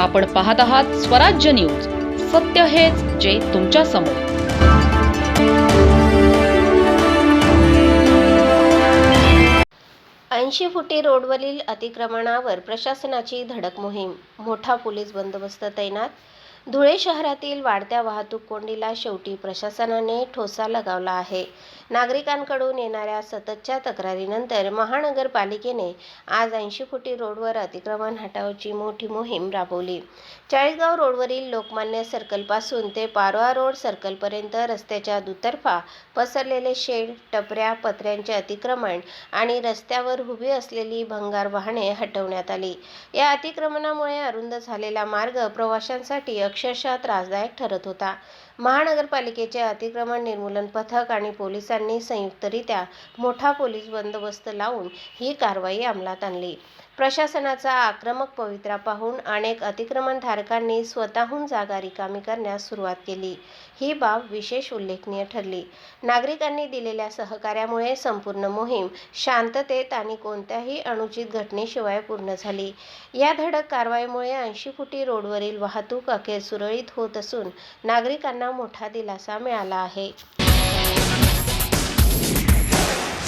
आपण पाहत आहात स्वराज्य न्यूज. सत्य हेच जे तुमच्यासमोर. ऐंशी फुटी रोडवरील अतिक्रमणावर प्रशासनाची धडक मोहीम. मोठा पोलीस बंदोबस्त तैनात धुळे शहरातील वाढत्या वाहतूक कोंडीला शेवटी प्रशासनाने ठोसा लगावला आहे. नागरिकांकडून येणाऱ्या सततच्या तक्रारीनंतर महानगरपालिकेने आज ऐंशी फुटी रोडवर अतिक्रमण हटावची मोठी मोहीम राबवली. चाळीसगाव रोडवरील लोकमान्य सर्कलपासून ते पारोळा रोड सर्कलपर्यंत रस्त्याच्या दुतर्फा पसरलेले शेड टपऱ्या पत्र्यांचे अतिक्रमण आणि रस्त्यावर उभी असलेली भंगार वाहने हटवण्यात आली. या अतिक्रमणामुळे अरुंद झालेला मार्ग प्रवाशांसाठी अक्षरशः त्रासदायक ठरत होता. महानगरपालिकेचे अतिक्रमण निर्मूलन पथक आणि पोलिसांनी संयुक्तरित्या मोठा पोलीस बंदोबस्त लावून ही कारवाई अंमलात आणली. प्रशासनाचा आक्रमक पवित्रा पाहून अनेक अतिक्रमणधारकांनी स्वतःहून जागा रिकामी करण्यास सुरुवात केली. ही बाब विशेष उल्लेखनीय ठरली. नागरिकांनी दिलेल्या सहकार्यामुळे संपूर्ण मोहीम शांततेत आणि कोणत्याही अनुचित घटनेशिवाय पूर्ण झाली. या धडक कारवाईमुळे ऐंशी फुटी रोडवरील वाहतूक अखेर सुरळीत होत असून नागरिकांना मोठा दिलासा मिळाला आहे.